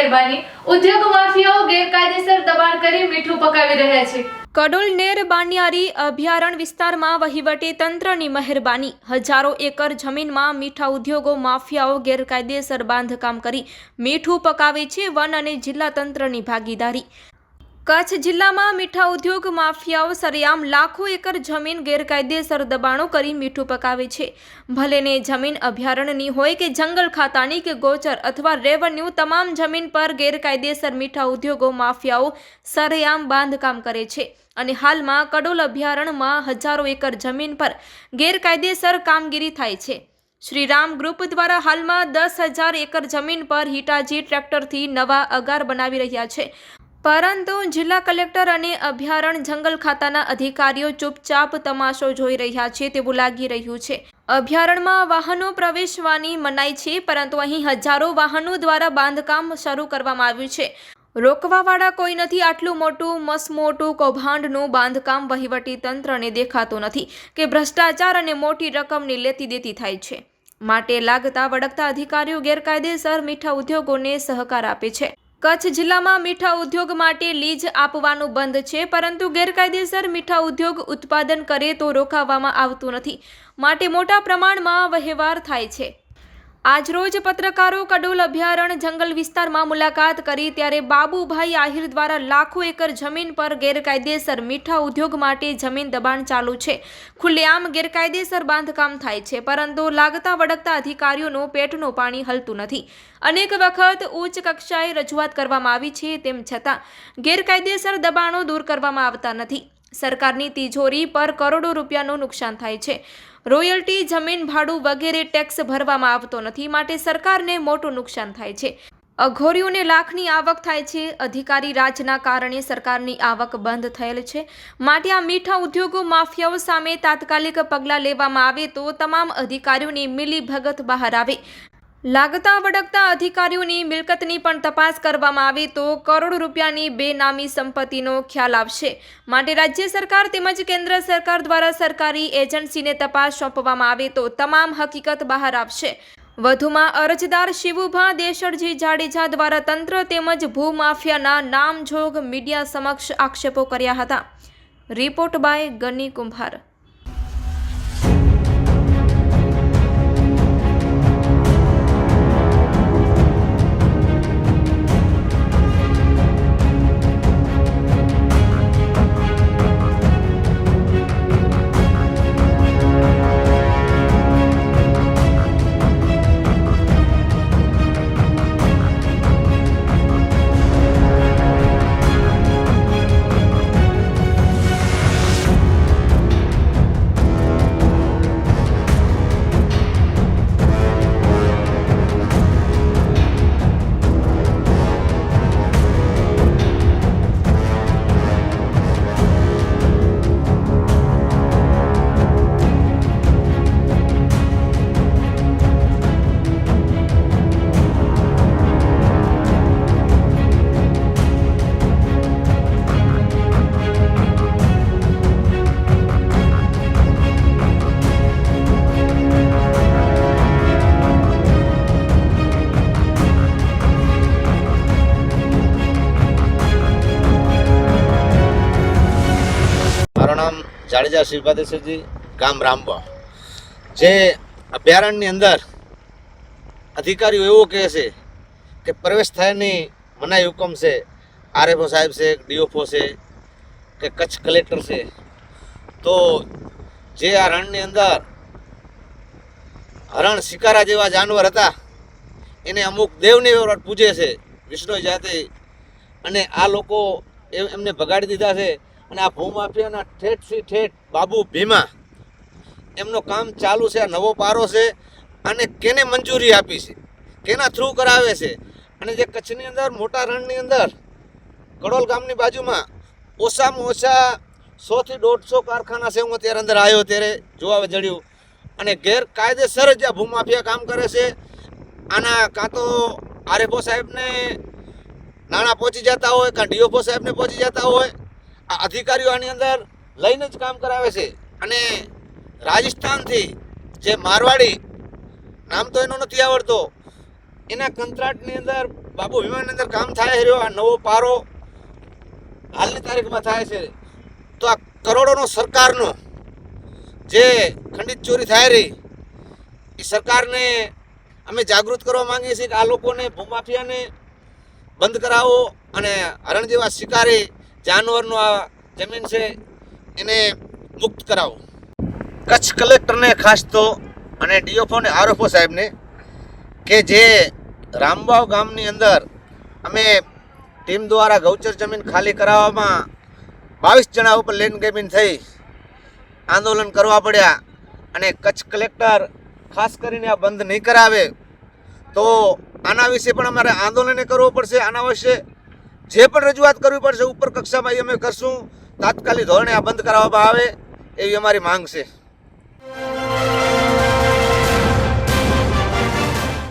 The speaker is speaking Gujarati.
મહેરબાની. ઉદ્યોગ માફિયાઓ ગેરકાયદેસર દબાણ કરી મીઠું પકાવી રહ્યા છે. કડોલ નેર બાનિયારી અભયારણ્ય વિસ્તારમાં વહીવટી તંત્રની મહેરબાની. હજારો એકર જમીનમાં મીઠા ઉદ્યોગો, માફિયાઓ ગેરકાયદેસર બાંધકામ કરી મીઠું પકાવે છે વન અને જિલ્લા તંત્રની ભાગીદારી. કચ્છ જિલ્લામાં મીઠા ઉદ્યોગ માફિયાઓ સરેઆમ લાખો એકર જમીન ગેરકાયદેસર દબાણો કરી મીઠું પકાવે છે. ભલેને જમીન અભયારણ્યની હોય કે જંગલ ખાતાની કે ગોચર અથવા રેવન્યુ, તમામ જમીન પર ગેરકાયદેસર મીઠા ઉદ્યોગો માફિયાઓ સરેઆમ બાંધકામ કરે છે. અને હાલમાં કડોલ અભયારણ્યમાં હજારો એકર જમીન પર ગેરકાયદેસર કામગીરી થાય છે. શ્રીરામ ગ્રુપ દ્વારા હાલમાં દસ હજાર એકર જમીન પર હિટાજી ટ્રેક્ટરથી નવા અગાર બનાવી રહ્યા છે. પરંતુ જિલ્લા કલેક્ટર અને અભયારણ્ય જંગલ ખાતાના અધિકારીઓ ચૂપચાપ તમાશો જોઈ રહ્યા છે તેવું લાગી રહ્યું છે. અભયારણ્યમાં વાહનો પ્રવેશવાની મનાઈ છે, પરંતુ અહીં હજારો વાહનો દ્વારા બાંધકામ શરૂ કરવામાં આવ્યું છે. રોકવાવાળા કોઈ નથી, આટલું મોટું, મસમોટું કૌભાંડનું બાંધકામ વહીવટી તંત્રને દેખાતું નથી કે ભ્રષ્ટાચાર અને મોટી રકમની લેતી દેતી થાય છે. માટે લાગતા વળગતા અધિકારીઓ ગેરકાયદેસર મીઠા ઉદ્યોગોને સહકાર આપે છે. કચ્છ જિલ્લામાં મીઠા ઉદ્યોગ માટે લીજ આપવાનું બંધ છે, પરંતુ ગેરકાયદેસર મીઠા ઉદ્યોગ ઉત્પાદન કરે તો રોકાવવામાં આવતું નથી. માટે મોટા પ્રમાણમાં વહેવાર થાય છે. આજરોજ પત્રકારો કડોલ અભયારણ્ય જંગલ વિસ્તારમાં મુલાકાત કરી ત્યારે બાબુભાઈ આહિર દ્વારા લાખો એકર જમીન પર ગેરકાયદેસર મીઠા ઉદ્યોગ માટે જમીન દબાણ ચાલુ છે. ખુલ્લેઆમ ગેરકાયદેસર બાંધકામ થાય છે, પરંતુ લાગતા વળગતા અધિકારીઓનું પેટનું પાણી હલતું નથી. અનેક વખત ઉચ્ચ કક્ષાએ રજૂઆત કરવામાં આવી છે તેમ છતાં ગેરકાયદેસર દબાણો દૂર કરવામાં આવતા નથી. સરકારની તિજોરી પર કરોડો રૂપિયાનું નુકસાન થાય છે. રોયલ્ટી, જમીન, ભાડું વગેરે ટેક્સ ભરવામાં આવતો નથી. માટે સરકારને મોટું નુકસાન થાય છે. અઘોરીઓને લાખની આવક થાય છે. અધિકારી રાજના કારણે સરકારની આવક બંધ થયેલ છે. માટે આ મીઠા ઉદ્યોગો માફિયાઓ સામે તાત્કાલિક પગલાં લેવામાં આવે તો તમામ અધિકારીઓની મિલી ભગત બહાર આવે. લાગતા વળગતા અધિકારીઓની મિલકતની પણ તપાસ કરવામાં આવે તો કરોડ રૂપિયાની બેનામી સંપત્તિનો ખ્યાલ આવશે. માટે રાજ્ય સરકાર તેમજ કેન્દ્ર સરકાર દ્વારા સરકારી એજન્સીને તપાસ સોંપવામાં આવે તો તમામ હકીકત બહાર આવશે. વધુમાં અરજદાર શિવુભા દેશરજી જાડેજા દ્વારા તંત્ર તેમજ ભૂમાફિયાના નામજોગ મીડિયા સમક્ષ આક્ષેપો કર્યા હતા. રિપોર્ટ બાય ગની કુંભાર. જાડેજા શ્રીપાદેશ્વરજી ગામ રામબા. જે અભયારણ્યની અંદર અધિકારીઓ એવું કહે છે કે પ્રવેશ થયાની મનાઈ હુકમ છે. આરએફઓ સાહેબ છે ડીઓફઓ છે, કે કચ્છ કલેક્ટર છે. તો જે આ રણની અંદર હરણ શિકારા જેવા જાનવર હતા, એને અમુક દેવની પૂજે છે વિષ્ણુ જાતિ. અને આ લોકો એમને ભગાડી દીધા છે. અને આ ભૂમાફિયાના ઠેઠથી ઠેઠ બાબુ ભીમા. એમનું કામ ચાલુ છે, આ નવો પારો છે અને કેને મંજૂરી આપી છે? કેના થ્રુ કરાવે છે? અને જે કચ્છની અંદર, મોટા રણની અંદર, કડોલ ગામની બાજુમાં ઓછામાં ઓછા સોથી દોઢસો કારખાના છે. હું અત્યારે અંદર આવ્યો ત્યારે જોવા જડ્યું. અને ગેરકાયદેસર જ આ ભૂમાફિયા કામ કરે છે. આના કાં તો આરએફઓ સાહેબને નાણાં પહોંચી જતા હોય, કાં ડીઓફો સાહેબને પહોંચી જતા હોય અધિકારીઓ આની અંદર લઈને જ કામ કરાવે છે. અને રાજસ્થાનથી જે મારવાડી, નામ તો એનો નથી આવડતો, એના કંત્રાટની અંદર બાબુ વિમાનની અંદર કામ થાય રહ્યો, આ નવો પારો હાલની તારીખમાં થાય છે. તો આ કરોડોનો સરકારનો જે ખંડિત ચોરી થાય રહી, એ સરકારને અમે જાગૃત કરવા માંગીએ છીએ કે આ લોકોને ભૂમાફિયાને બંધ કરાવો અને હરણ જેવા શિકારી જાનવરનો આ જમીન છે, એને મુક્ત કરાવો. કચ્છ કલેક્ટરને ખાસ તો અને ડીઓફો અને આરઓફઓ સાહેબને કે જે રામબાવ ગામની અંદર અમે ટીમ દ્વારા ગૌચર જમીન ખાલી કરાવવામાં બાવીસ જણા ઉપર લેન ગેમિન થઈ આંદોલન કરવા પડ્યા અને કચ્છ કલેક્ટર ખાસ કરીને આ બંધ નહીં કરાવે, તો આના વિશે પણ અમારે આંદોલન કરવું પડશે, આના વિશે જે પણ રજૂઆત કરવી પડશે, ઉપર કક્ષામાં એ અમે કરશું. તાત્કાલિક ધોરણે આ બંધ કરાવવામાં આવે એવી અમારી માંગ છે.